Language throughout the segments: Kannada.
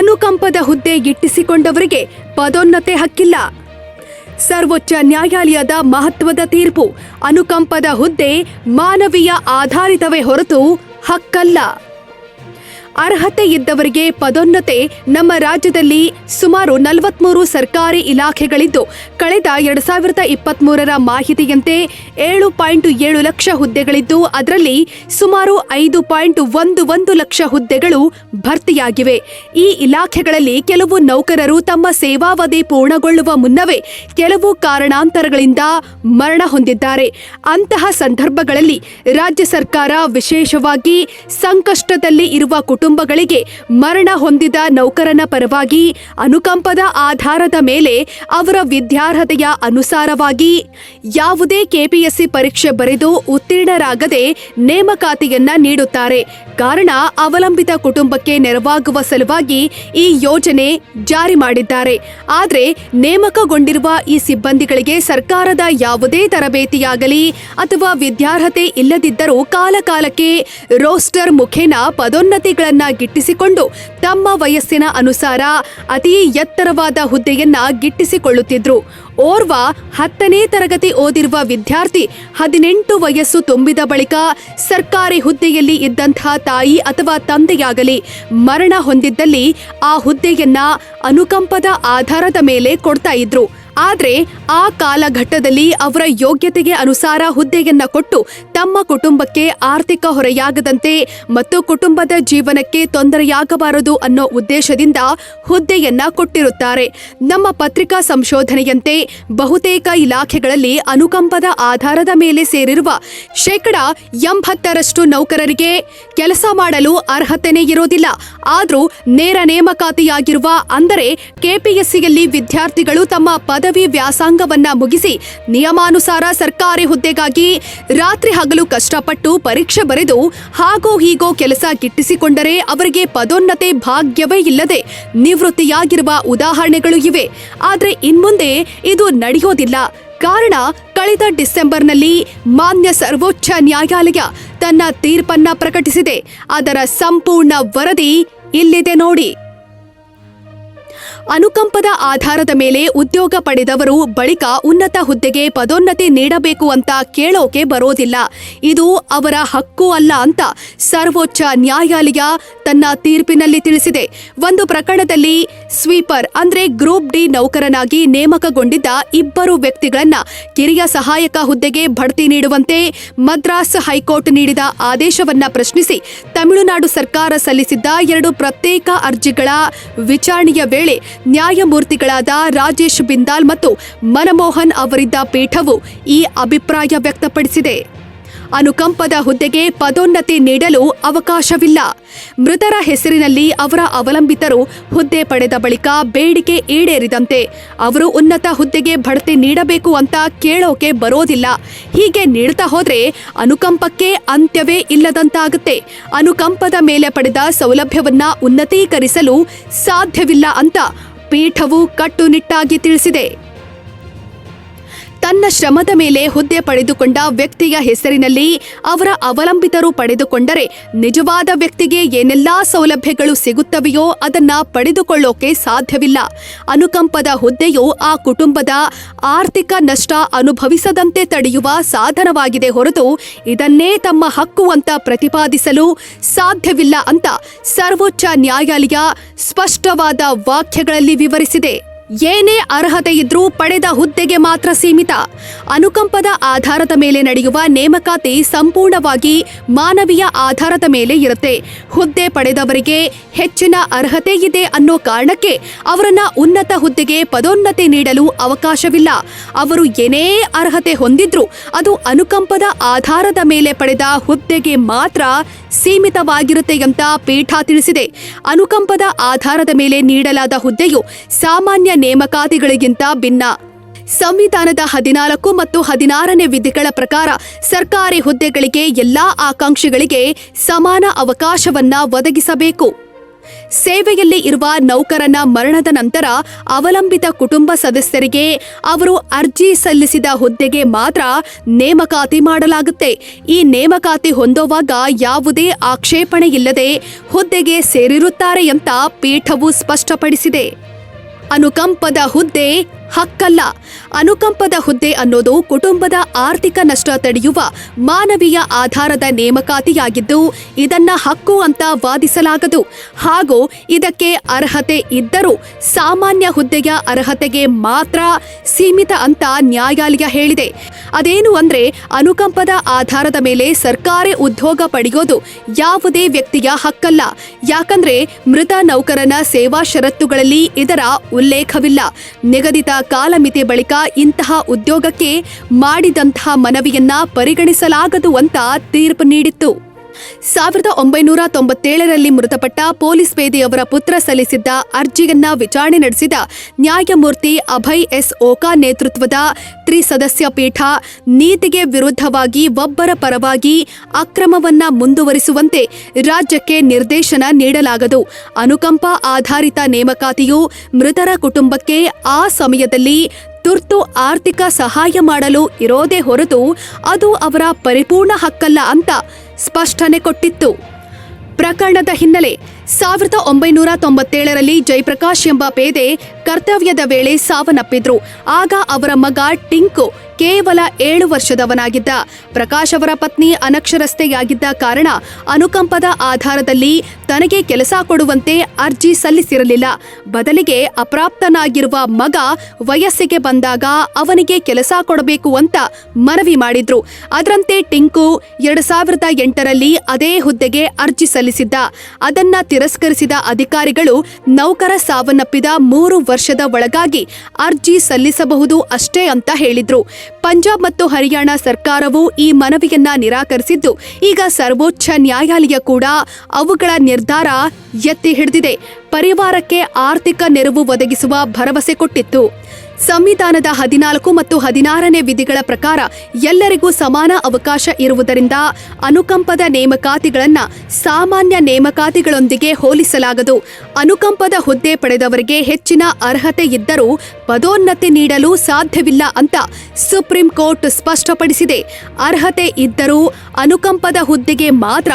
ಅನುಕಂಪದ ಹುದ್ದೆ ಗಿಟ್ಟಿಸಿಕೊಂಡವರಿಗೆ ಪದೋನ್ನತೆ ಹಕ್ಕಿಲ್ಲ. ಸರ್ವೋಚ್ಚ ನ್ಯಾಯಾಲಯದ ಮಹತ್ವದ ತೀರ್ಪು ಅನುಕಂಪದ ಹುದ್ದೆ ಮಾನವೀಯ ಆಧಾರಿತವೇ ಹೊರತು ಹಕ್ಕಲ್ಲ. ಅರ್ಹತೆ ಇದ್ದವರಿಗೆ ಪದೋನ್ನತೆ ನಮ್ಮ ರಾಜ್ಯದಲ್ಲಿ ಸುಮಾರು ನಲವತ್ಮೂರು ಸರ್ಕಾರಿ ಇಲಾಖೆಗಳಿದ್ದು, ಕಳೆದ ಎರಡ್ ಸಾವಿರದ ಇಪ್ಪತ್ಮೂರರ ಮಾಹಿತಿಯಂತೆ ಏಳು ಪಾಯಿಂಟ್ ಏಳು ಲಕ್ಷ ಹುದ್ದೆಗಳಿದ್ದು, ಅದರಲ್ಲಿ ಸುಮಾರು ಐದು ಪಾಯಿಂಟ್ ಒಂದು ಒಂದು ಲಕ್ಷ ಹುದ್ದೆಗಳು ಭರ್ತಿಯಾಗಿವೆ. ಈ ಇಲಾಖೆಗಳಲ್ಲಿ ಕೆಲವು ನೌಕರರು ತಮ್ಮ ಸೇವಾವಧಿ ಪೂರ್ಣಗೊಳ್ಳುವ ಮುನ್ನವೇ ಕೆಲವು ಕಾರಣಾಂತರಗಳಿಂದ ಮರಣ ಹೊಂದಿದ್ದಾರೆ. ಅಂತಹ ಸಂದರ್ಭಗಳಲ್ಲಿ ರಾಜ್ಯ ಸರ್ಕಾರ ವಿಶೇಷವಾಗಿ ಸಂಕಷ್ಟದಲ್ಲಿ ಇರುವ ಕುಟುಂಬಗಳಿಗೆ ಮರಣ ಹೊಂದಿದ ನೌಕರನ ಪರವಾಗಿ ಅನುಕಂಪದ ಆಧಾರದ ಮೇಲೆ ಅವರ ವಿದ್ಯಾರ್ಹತೆಯ ಅನುಸಾರವಾಗಿ ಯಾವುದೇ ಕೆಪಿಎಸ್ಸಿ ಪರೀಕ್ಷೆ ಬರೆದು ಉತ್ತೀರ್ಣರಾಗದೆ ನೇಮಕಾತಿಯನ್ನ ನೀಡುತ್ತಾರೆ. ಕಾರಣ ಅವಲಂಬಿತ ಕುಟುಂಬಕ್ಕೆ ನೆರವಾಗುವ ಸಲುವಾಗಿ ಈ ಯೋಜನೆ ಜಾರಿ ಮಾಡಿದ್ದಾರೆ. ಆದರೆ ನೇಮಕಗೊಂಡಿರುವ ಈ ಸಿಬ್ಬಂದಿಗಳಿಗೆ ಸರ್ಕಾರದ ಯಾವುದೇ ತರಬೇತಿಯಾಗಲಿ ಅಥವಾ ವಿದ್ಯಾರ್ಹತೆ ಇಲ್ಲದಿದ್ದರೂ ಕಾಲಕಾಲಕ್ಕೆ ರೋಸ್ಟರ್ ಮುಖೇನ ಪದೋನ್ನತಿಗಳನ್ನ ಗಿಟ್ಟಿಸಿಕೊಂಡು ತಮ್ಮ ವಯಸ್ಸಿನ ಅನುಸಾರ ಅತಿ ಎತ್ತರವಾದ ಹುದ್ದೆಯನ್ನ ಗಿಟ್ಟಿಸಿಕೊಳ್ಳುತ್ತಿದ್ರು. ಓರ್ವ ಹತ್ತನೇ ತರಗತಿ ಓದಿರುವ ವಿದ್ಯಾರ್ಥಿ ಹದಿನೆಂಟು ವಯಸ್ಸು ತುಂಬಿದ ಬಳಿಕ ಸರ್ಕಾರಿ ಹುದ್ದೆಯಲ್ಲಿ ಇದ್ದಂತಹ ತಾಯಿ ಅಥವಾ ತಂದೆಯಾಗಲಿ ಮರಣ ಹೊಂದಿದ್ದಲ್ಲಿ ಆ ಹುದ್ದೆಯನ್ನ ಅನುಕಂಪದ ಆಧಾರದ ಮೇಲೆ ಕೊಡ್ತಾ ಇದ್ರು. ಆದ್ರೆ ಆ ಕಾಲಘಟ್ಟದಲ್ಲಿ ಅವರ ಯೋಗ್ಯತೆಗೆ ಅನುಸಾರ ಹುದ್ದೆಯನ್ನ ಕೊಟ್ಟು ತಮ್ಮ ಕುಟುಂಬಕ್ಕೆ ಆರ್ಥಿಕ ಹೊರೆಯಾಗದಂತೆ ಮತ್ತು ಕುಟುಂಬದ ಜೀವನಕ್ಕೆ ತೊಂದರೆಯಾಗಬಾರದು ಅನ್ನೋ ಉದ್ದೇಶದಿಂದ ಹುದ್ದೆಯನ್ನ ಕೊಟ್ಟಿರುತ್ತಾರೆ. ನಮ್ಮ ಪತ್ರಿಕಾ ಸಂಶೋಧನೆಯಂತೆ ಬಹುತೇಕ ಇಲಾಖೆಗಳಲ್ಲಿ ಅನುಕಂಪದ ಆಧಾರದ ಮೇಲೆ ಸೇರಿರುವ ಶೇಕಡ ಎಂಬತ್ತರಷ್ಟು ನೌಕರರಿಗೆ ಕೆಲಸ ಮಾಡಲು ಅರ್ಹತೆನೇ ಇರೋದಿಲ್ಲ ಆದರೂ ನೇರ ನೇಮಕಾತಿಯಾಗಿರುವ ಅಂದರೆ ಕೆಪಿಎಸ್ಸಿಯಲ್ಲಿ ವಿದ್ಯಾರ್ಥಿಗಳು ತಮ್ಮ ಪದವಿ ವ್ಯಾಸಂಗವನ್ನ ಮುಗಿಸಿ ನಿಯಮಾನುಸಾರ ಸರ್ಕಾರಿ ಹುದ್ದೆಗಾಗಿ ರಾತ್ರಿ ಹಗಲು ಕಷ್ಟಪಟ್ಟು ಪರೀಕ್ಷೆ ಬರೆದು ಹಾಗೋ ಹೀಗೋ ಕೆಲಸ ಗಿಟ್ಟಿಸಿಕೊಂಡರೆ ಅವರಿಗೆ ಪದೋನ್ನತೆ ಭಾಗ್ಯವೇ ಇಲ್ಲದೆ ನಿವೃತ್ತಿಯಾಗಿರುವ ಉದಾಹರಣೆಗಳು ಇವೆ. ಆದರೆ ಇನ್ಮುಂದೆ ಇದು ನಡೆಯೋದಿಲ್ಲ. ಕಾರಣ ಕಳೆದ ಡಿಸೆಂಬರ್ನಲ್ಲಿ ಮಾನ್ಯ ಸರ್ವೋಚ್ಚ ನ್ಯಾಯಾಲಯ ತನ್ನ ತೀರ್ಪನ್ನ ಪ್ರಕಟಿಸಿದೆ. ಅದರ ಸಂಪೂರ್ಣ ವರದಿ ಇಲ್ಲಿದೆ ನೋಡಿ. ಅನುಕಂಪದ ಆಧಾರದ ಮೇಲೆ ಉದ್ಯೋಗ ಪಡೆದವರು ಬಳಿಕ ಉನ್ನತ ಹುದ್ದೆಗೆ ಪದೋನ್ನತಿ ನೀಡಬೇಕು ಅಂತ ಕೇಳೋಕೆ ಬರೋದಿಲ್ಲ. ಇದು ಅವರ ಹಕ್ಕು ಅಲ್ಲ ಅಂತ ಸರ್ವೋಚ್ಚ ನ್ಯಾಯಾಲಯ ತನ್ನ ತೀರ್ಪಿನಲ್ಲಿ ತಿಳಿಸಿದೆ. ಒಂದು ಪ್ರಕರಣದಲ್ಲಿ ಸ್ವೀಪರ್ ಅಂದ್ರೆ ಗ್ರೂಪ್ ಡಿ ನೌಕರನಾಗಿ ನೇಮಕಗೊಂಡಿದ್ದ ಇಬ್ಬರು ವ್ಯಕ್ತಿಗಳನ್ನ ಕಿರಿಯ ಸಹಾಯಕ ಹುದ್ದೆಗೆ ಬಡ್ತಿ ನೀಡುವಂತೆ ಮದ್ರಾಸ್ ಹೈಕೋರ್ಟ್ ನೀಡಿದ ಆದೇಶವನ್ನ ಪ್ರಶ್ನಿಸಿ ತಮಿಳುನಾಡು ಸರ್ಕಾರ ಸಲ್ಲಿಸಿದ್ದ ಎರಡು ಪ್ರತ್ಯೇಕ ಅರ್ಜಿಗಳ ವಿಚಾರಣೆಯ ವೇಳೆ ನ್ಯಾಯಮೂರ್ತಿಗಳಾದ ರಾಜೇಶ್ ಬಿಂದಾಲ್ ಮತ್ತು ಮನಮೋಹನ್ ಅವರಿದ್ದ ಪೀಠವು ಈ ಅಭಿಪ್ರಾಯ ವ್ಯಕ್ತಪಡಿಸಿದೆ. ಅನುಕಂಪದ ಹುದ್ದೆಗೆ ಪದೋನ್ನತಿ ನೀಡಲು ಅವಕಾಶವಿಲ್ಲ. ಮೃತರ ಹೆಸರಿನಲ್ಲಿ ಅವರ ಅವಲಂಬಿತರು ಹುದ್ದೆ ಪಡೆದ ಬಳಿಕ ಬೇಡಿಕೆ ಈಡೇರಿದಂತೆ ಅವರು ಉನ್ನತ ಹುದ್ದೆಗೆ ಬಡ್ತಿ ನೀಡಬೇಕು ಅಂತ ಕೇಳೋಕೆ ಬರೋದಿಲ್ಲ. ಹೀಗೆ ನೀಡ್ತಾ ಹೋದ್ರೆ ಅನುಕಂಪಕ್ಕೆ ಅಂತ್ಯವೇ ಇಲ್ಲದಂತಾಗುತ್ತೆ. ಅನುಕಂಪದ ಮೇಲೆ ಪಡೆದ ಸೌಲಭ್ಯವನ್ನ ಉನ್ನತೀಕರಿಸಲು ಸಾಧ್ಯವಿಲ್ಲ ಅಂತ ಪೀಠವು ಕಟ್ಟುನಿಟ್ಟಾಗಿ ತಿಳಿಸಿದೆ. ತನ್ನ ಶ್ರಮದ ಮೇಲೆ ಹುದ್ದೆ ಪಡೆದುಕೊಂಡ ವ್ಯಕ್ತಿಯ ಹೆಸರಿನಲ್ಲಿ ಅವರ ಅವಲಂಬಿತರು ಪಡೆದುಕೊಂಡರೆ ನಿಜವಾದ ವ್ಯಕ್ತಿಗೆ ಏನೆಲ್ಲಾ ಸೌಲಭ್ಯಗಳು ಸಿಗುತ್ತವೆಯೋ ಅದನ್ನ ಪಡೆದುಕೊಳ್ಳೋಕೆ ಸಾಧ್ಯವಿಲ್ಲ. ಅನುಕಂಪದ ಹುದ್ದೆಯು ಆ ಕುಟುಂಬದ ಆರ್ಥಿಕ ನಷ್ಟ ಅನುಭವಿಸದಂತೆ ತಡೆಯುವ ಸಾಧನವಾಗಿದೆ ಹೊರತು ಇದನ್ನೇ ತಮ್ಮ ಹಕ್ಕು ಅಂತ ಪ್ರತಿಪಾದಿಸಲು ಸಾಧ್ಯವಿಲ್ಲ ಅಂತ ಸರ್ವೋಚ್ಚ ನ್ಯಾಯಾಲಯ ಸ್ಪಷ್ಟವಾದ ವಾಕ್ಯಗಳಲ್ಲಿ ವಿವರಿಸಿದೆ. ಏನೇ ಅರ್ಹತೆ ಇದ್ರೂ ಪಡೆದ ಹುದ್ದೆಗೆ ಮಾತ್ರ ಸೀಮಿತ. ಅನುಕಂಪದ ಆಧಾರದ ಮೇಲೆ ನಡೆಯುವ ನೇಮಕಾತಿ ಸಂಪೂರ್ಣವಾಗಿ ಮಾನವೀಯ ಆಧಾರದ ಮೇಲೆ ಇರುತ್ತೆ. ಹುದ್ದೆ ಪಡೆದವರಿಗೆ ಹೆಚ್ಚಿನ ಅರ್ಹತೆ ಇದೆ ಅನ್ನೋ ಕಾರಣಕ್ಕೆ ಅವರನ್ನ ಉನ್ನತ ಹುದ್ದೆಗೆ ಪದೋನ್ನತಿ ನೀಡಲು ಅವಕಾಶವಿಲ್ಲ. ಅವರು ಏನೇ ಅರ್ಹತೆ ಹೊಂದಿದ್ರೂ ಅದು ಅನುಕಂಪದ ಆಧಾರದ ಮೇಲೆ ಪಡೆದ ಹುದ್ದೆಗೆ ಮಾತ್ರ ಸೀಮಿತವಾಗಿರುತ್ತೆ ಅಂತ ಪೀಠ ತಿಳಿಸಿದೆ. ಅನುಕಂಪದ ಆಧಾರದ ಮೇಲೆ ನೀಡಲಾದ ಹುದ್ದೆಯು ಸಾಮಾನ್ಯ ನೇಮಕಾತಿಗಳಿಗಿಂತ ಭಿನ್ನ. ಸಂವಿಧಾನದ ಹದಿನಾಲ್ಕು ಮತ್ತು ಹದಿನಾರನೇ ವಿಧಿಗಳ ಪ್ರಕಾರ ಸರ್ಕಾರಿ ಹುದ್ದೆಗಳಿಗೆ ಎಲ್ಲಾ ಆಕಾಂಕ್ಷಿಗಳಿಗೆ ಸಮಾನ ಅವಕಾಶವನ್ನ ಒದಗಿಸಬೇಕು. ಸೇವೆಯಲ್ಲಿ ಇರುವ ನೌಕರನ ಮರಣದ ನಂತರ ಅವಲಂಬಿತ ಕುಟುಂಬ ಸದಸ್ಯರಿಗೆ ಅವರು ಅರ್ಜಿ ಸಲ್ಲಿಸಿದ ಹುದ್ದೆಗೆ ಮಾತ್ರ ನೇಮಕಾತಿ ಮಾಡಲಾಗುತ್ತೆ. ಈ ನೇಮಕಾತಿ ಹೊಂದುವಾಗ ಯಾವುದೇ ಆಕ್ಷೇಪಣೆ ಇಲ್ಲದೆ ಹುದ್ದೆಗೆ ಸೇರಿರುತ್ತಾರೆ ಅಂತ ಪೀಠವು ಸ್ಪಷ್ಟಪಡಿಸಿದೆ. ಅನುಕಂಪದ ಹುದ್ದೆ ಹಕ್ಕಲ್ಲ. ಅನುಕಂಪದ ಹುದ್ದೆ ಅನ್ನೋದು ಕುಟುಂಬದ ಆರ್ಥಿಕ ನಷ್ಟ ತಡೆಯುವ ಮಾನವೀಯ ಆಧಾರದ ನೇಮಕಾತಿಯಾಗಿದ್ದು, ಇದನ್ನ ಹಕ್ಕು ಅಂತ ವಾದಿಸಲಾಗದು. ಹಾಗೂ ಇದಕ್ಕೆ ಅರ್ಹತೆ ಇದ್ದರೂ ಸಾಮಾನ್ಯ ಹುದ್ದೆಯ ಅರ್ಹತೆಗೆ ಮಾತ್ರ ಸೀಮಿತ ಅಂತ ನ್ಯಾಯಾಲಯ ಹೇಳಿದೆ. ಅದೇನು ಅಂದ್ರೆ ಅನುಕಂಪದ ಆಧಾರದ ಮೇಲೆ ಸರ್ಕಾರಿ ಉದ್ಯೋಗ ಪಡೆಯೋದು ಯಾವುದೇ ವ್ಯಕ್ತಿಯ ಹಕ್ಕಲ್ಲ. ಯಾಕಂದ್ರೆ ಮೃತ ನೌಕರನ ಸೇವಾ ಷರತ್ತುಗಳಲ್ಲಿ ಇದರ ಉಲ್ಲೇಖವಿಲ್ಲ. ನಿಗದಿತ ಕಾಲಮಿತಿ ಬಳಿಕ ಇಂತಹ ಉದ್ಯೋಗಕ್ಕೆ ಮಾಡಿದಂತಹ ಮನವಿಯನ್ನ ಪರಿಗಣಿಸಲಾಗದು ಅಂತ ತೀರ್ಪು ನೀಡಿತ್ತು. ಸಾವಿರದ ಒಂಬೈನೂರ ತೊಂಬತ್ತೇಳರಲ್ಲಿ ಮೃತಪಟ್ಟ ಪೊಲೀಸ್ ಪೇದೆಯವರ ಪುತ್ರ ಸಲ್ಲಿಸಿದ್ದ ಅರ್ಜಿಯನ್ನ ವಿಚಾರಣೆ ನಡೆಸಿದ ನ್ಯಾಯಮೂರ್ತಿ ಅಭಯ್ ಎಸ್ ಓಕಾ ನೇತೃತ್ವದ ತ್ರಿಸದಸ್ಯ ಪೀಠ ನೀತಿಗೆ ವಿರುದ್ಧವಾಗಿ ಒಬ್ಬರ ಪರವಾಗಿ ಅಕ್ರಮವನ್ನ ಮುಂದುವರಿಸುವಂತೆ ರಾಜ್ಯಕ್ಕೆ ನಿರ್ದೇಶನ ನೀಡಲಾಗದು. ಅನುಕಂಪ ಆಧಾರಿತ ನೇಮಕಾತಿಯು ಮೃತರ ಕುಟುಂಬಕ್ಕೆ ಆ ಸಮಯದಲ್ಲಿ ತುರ್ತು ಆರ್ಥಿಕ ಸಹಾಯ ಮಾಡಲು ಇರೋದೇ ಹೊರತು ಅದು ಅವರ ಪರಿಪೂರ್ಣ ಹಕ್ಕಲ್ಲ ಅಂತ ಸ್ಪಷ್ಟನೆ ಕೊಟ್ಟಿತ್ತು. ಪ್ರಕರಣದ ಹಿನ್ನೆಲೆ ಸಾವಿರದ ಒಂಬೈನೂರ ತೊಂಬತ್ತೇಳರಲ್ಲಿ ಜಯಪ್ರಕಾಶ್ ಎಂಬ ಪೇದೆ ಕರ್ತವ್ಯದ ವೇಳೆ ಸಾವನ್ನಪ್ಪಿದ್ರು. ಆಗ ಅವರ ಮಗ ಟಿಂಕು ಕೇವಲ ಏಳು ವರ್ಷದವನಾಗಿದ್ದ ಪ್ರಕಾಶ್ ಅವರ ಪತ್ನಿ ಅನಕ್ಷರಸ್ಥೆಯಾಗಿದ್ದ ಕಾರಣ ಅನುಕಂಪದ ಆಧಾರದಲ್ಲಿ ತನಗೆ ಕೆಲಸ ಕೊಡುವಂತೆ ಅರ್ಜಿ ಸಲ್ಲಿಸಿರಲಿಲ್ಲ. ಬದಲಿಗೆ ಅಪ್ರಾಪ್ತನಾಗಿರುವ ಮಗ ವಯಸ್ಸಿಗೆ ಬಂದಾಗ ಅವನಿಗೆ ಕೆಲಸ ಕೊಡಬೇಕು ಅಂತ ಮನವಿ ಮಾಡಿದ್ರು. ಅದರಂತೆ ಟಿಂಕು ಎರಡು ಸಾವಿರದ ಎಂಟರಲ್ಲಿ ಅದೇ ಹುದ್ದೆಗೆ ಅರ್ಜಿ ಸಲ್ಲಿಸಿದ್ದ. ಅದನ್ನ ತಿರಸ್ಕರಿಸಿದ ಅಧಿಕಾರಿಗಳು ನೌಕರ ಸಾವನ್ನಪ್ಪಿದ ಮೂರು ವರ್ಷದ ಒಳಗಾಗಿ ಅರ್ಜಿ ಸಲ್ಲಿಸಬಹುದು ಅಷ್ಟೇ ಅಂತ ಹೇಳಿದ್ರು. ಪಂಜಾಬ್ ಮತ್ತು ಹರಿಯಾಣ ಸರ್ಕಾರವು ಈ ಮನವಿಯನ್ನ ನಿರಾಕರಿಸಿದ್ದು, ಈಗ ಸರ್ವೋಚ್ಚ ನ್ಯಾಯಾಲಯ ಕೂಡ ಅವುಗಳ ನಿರ್ಧಾರ ಎತ್ತಿ ಹಿಡಿದಿದೆ. ಪರಿವಾರಕ್ಕೆ ಆರ್ಥಿಕ ನೆರವು ಒದಗಿಸುವ ಭರವಸೆ ಕೊಟ್ಟಿತ್ತು. ಸಂವಿಧಾನದ ಹದಿನಾಲ್ಕು ಮತ್ತು ಹದಿನಾರನೇ ವಿಧಿಗಳ ಪ್ರಕಾರ ಎಲ್ಲರಿಗೂ ಸಮಾನ ಅವಕಾಶ ಇರುವುದರಿಂದ ಅನುಕಂಪದ ನೇಮಕಾತಿಗಳನ್ನು ಸಾಮಾನ್ಯ ನೇಮಕಾತಿಗಳೊಂದಿಗೆ ಹೋಲಿಸಲಾಗದು. ಅನುಕಂಪದ ಹುದ್ದೆ ಪಡೆದವರಿಗೆ ಹೆಚ್ಚಿನ ಅರ್ಹತೆ ಇದ್ದರೂ ಪದೋನ್ನತಿ ನೀಡಲು ಸಾಧ್ಯವಿಲ್ಲ ಅಂತ ಸುಪ್ರೀಂ ಕೋರ್ಟ್ ಸ್ಪಷ್ಟಪಡಿಸಿದೆ. ಅರ್ಹತೆ ಇದ್ದರೂ ಅನುಕಂಪದ ಹುದ್ದೆಗೆ ಮಾತ್ರ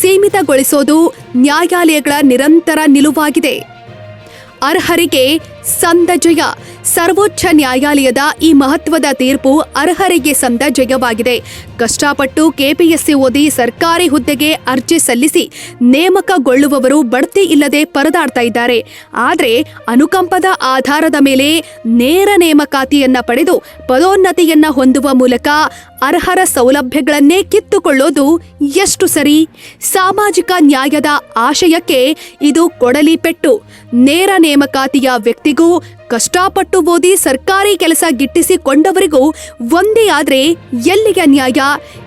ಸೀಮಿತಗೊಳಿಸೋದು ನ್ಯಾಯಾಲಯಗಳ ನಿರಂತರ ನಿಲುವಾಗಿದೆ ಅರ್ಹರಿಗೆ ಸಂದ ಜಯ. ಸರ್ವೋಚ್ಚ ನ್ಯಾಯಾಲಯದ ಈ ಮಹತ್ವದ ತೀರ್ಪು ಅರ್ಹರಿಗೆ ಸಂದ ಜಯವಾಗಿದೆ. ಕಷ್ಟಪಟ್ಟು ಕೆಪಿಎಸ್ಸಿ ಓದಿ ಸರ್ಕಾರಿ ಹುದ್ದೆಗೆ ಅರ್ಜಿ ಸಲ್ಲಿಸಿ ನೇಮಕಗೊಳ್ಳುವವರು ಬಡ್ತಿ ಇಲ್ಲದೆ ಪರದಾಡ್ತಾ ಇದ್ದಾರೆ. ಆದರೆ ಅನುಕಂಪದ ಆಧಾರದ ಮೇಲೆ ನೇರ ನೇಮಕಾತಿಯನ್ನ ಪಡೆದು ಪದೋನ್ನತಿಯನ್ನ ಹೊಂದುವ ಮೂಲಕ ಅರ್ಹರ ಸೌಲಭ್ಯಗಳನ್ನೇ ಕಿತ್ತುಕೊಳ್ಳೋದು ಎಷ್ಟು ಸರಿ? ಸಾಮಾಜಿಕ ನ್ಯಾಯದ ಆಶಯಕ್ಕೆ ಇದು ಕೊಡಲಿ ಪೆಟ್ಟು. ನೇರ ನೇಮಕಾತಿಯ ವ್ಯಕ್ತಿಗೂ ಕಷ್ಟಪಟ್ಟು ಓದಿ ಸರ್ಕಾರಿ ಕೆಲಸ ಗಿಟ್ಟಿಸಿಕೊಂಡವರಿಗೂ ಒಂದೇ ಆದ್ರೆ ಎಲ್ಲಿಗೆ ನ್ಯಾಯ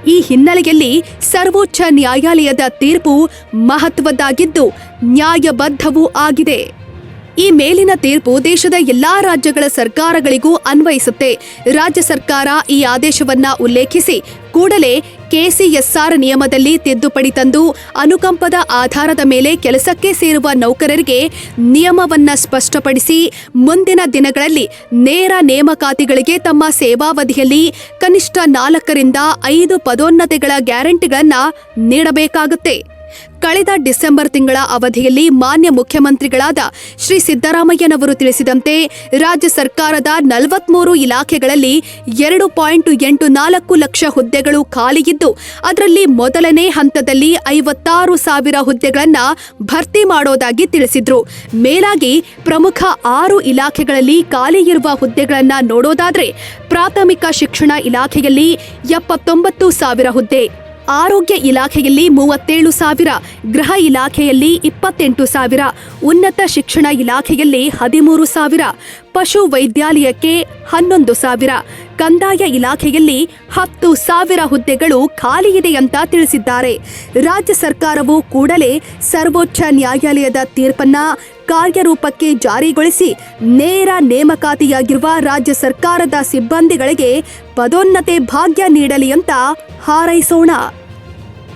ಈ ಹಿನ್ನೆಲೆಯಲ್ಲಿ ಸರ್ವೋಚ್ಚ ನ್ಯಾಯಾಲಯದ ತೀರ್ಪು ಮಹತ್ವದ್ದಾಗಿದ್ದು ನ್ಯಾಯಬದ್ಧವೂ ಆಗಿದೆ. ಈ ಮೇಲಿನ ತೀರ್ಪು ದೇಶದ ಎಲ್ಲಾ ರಾಜ್ಯಗಳ ಸರ್ಕಾರಗಳಿಗೂ ಅನ್ವಯಿಸುತ್ತೆ. ರಾಜ್ಯ ಸರ್ಕಾರ ಈ ಆದೇಶವನ್ನ ಉಲ್ಲೇಖಿಸಿ ಕೂಡಲೇ ಕೆಸಿಎಸ್ಆರ್ ನಿಯಮದಲ್ಲಿ ತಿದ್ದುಪಡಿ ತಂದು ಅನುಕಂಪದ ಆಧಾರದ ಮೇಲೆ ಕೆಲಸಕ್ಕೆ ಸೇರುವ ನೌಕರರಿಗೆ ನಿಯಮವನ್ನು ಸ್ಪಷ್ಟಪಡಿಸಿ ಮುಂದಿನ ದಿನಗಳಲ್ಲಿ ನೇರ ನೇಮಕಾತಿಗಳಿಗೆ ತಮ್ಮ ಸೇವಾವಧಿಯಲ್ಲಿ ಕನಿಷ್ಠ ನಾಲ್ಕರಿಂದ ಐದು ಪದೋನ್ನತಿಗಳ ಗ್ಯಾರಂಟಿಗಳನ್ನು ನೀಡಬೇಕಾಗುತ್ತೆ. ಕಳೆದ ಡಿಸೆಂಬರ್ ತಿಂಗಳ ಅವಧಿಯಲ್ಲಿ ಮಾನ್ಯ ಮುಖ್ಯಮಂತ್ರಿಗಳಾದ ಶ್ರೀ ಸಿದ್ದರಾಮಯ್ಯನವರು ತಿಳಿಸಿದಂತೆ ರಾಜ್ಯ ಸರ್ಕಾರದ ನಲವತ್ಮೂರು ಇಲಾಖೆಗಳಲ್ಲಿ ಎರಡು ಪಾಯಿಂಟ್ ಎಂಟು ನಾಲ್ಕು ಲಕ್ಷ ಹುದ್ದೆಗಳು ಖಾಲಿಯಿದ್ದು ಅದರಲ್ಲಿ ಮೊದಲನೇ ಹಂತದಲ್ಲಿ ಐವತ್ತಾರು ಸಾವಿರ ಹುದ್ದೆಗಳನ್ನು ಭರ್ತಿ ಮಾಡೋದಾಗಿ ತಿಳಿಸಿದ್ರು. ಮೇಲಾಗಿ ಪ್ರಮುಖ ಆರು ಇಲಾಖೆಗಳಲ್ಲಿ ಖಾಲಿ ಇರುವ ಹುದ್ದೆಗಳನ್ನು ನೋಡೋದಾದರೆ ಪ್ರಾಥಮಿಕ ಶಿಕ್ಷಣ ಇಲಾಖೆಯಲ್ಲಿ ಎಪ್ಪತ್ತೊಂಬತ್ತು ಸಾವಿರ ಹುದ್ದೆ. ಆರೋಗ್ಯ ಇಲಾಖೆಯಲ್ಲಿ ಮೂವತ್ತೇಳು ಸಾವಿರ, ಗೃಹ ಇಲಾಖೆಯಲ್ಲಿ ಇಪ್ಪತ್ತೆಂಟು ಸಾವಿರ, ಉನ್ನತ ಶಿಕ್ಷಣ ಇಲಾಖೆಯಲ್ಲಿ ಹದಿಮೂರು ಸಾವಿರ, ಪಶು ವೈದ್ಯಾಲಯಕ್ಕೆ ಹನ್ನೊಂದು ಸಾವಿರ, ಕಂದಾಯ ಇಲಾಖೆಯಲ್ಲಿ ಹತ್ತು ಸಾವಿರ ಹುದ್ದೆಗಳು ಖಾಲಿಯಿದೆ ಅಂತ ತಿಳಿಸಿದ್ದಾರೆ. ರಾಜ್ಯ ಸರ್ಕಾರವು ಕೂಡಲೇ ಸರ್ವೋಚ್ಚ ನ್ಯಾಯಾಲಯದ ತೀರ್ಪನ್ನ ಕಾರ್ಯರೂಪಕ್ಕೆ ಜಾರಿಗೊಳಿಸಿ ನೇರ ನೇಮಕಾತಿಯಾಗಿರುವ ರಾಜ್ಯ ಸರ್ಕಾರದ ಸಿಬ್ಬಂದಿಗಳಿಗೆ ಪದೋನ್ನತೆ ಭಾಗ್ಯ ನೀಡಲಿ ಅಂತ ಹಾರೈಸೋಣ.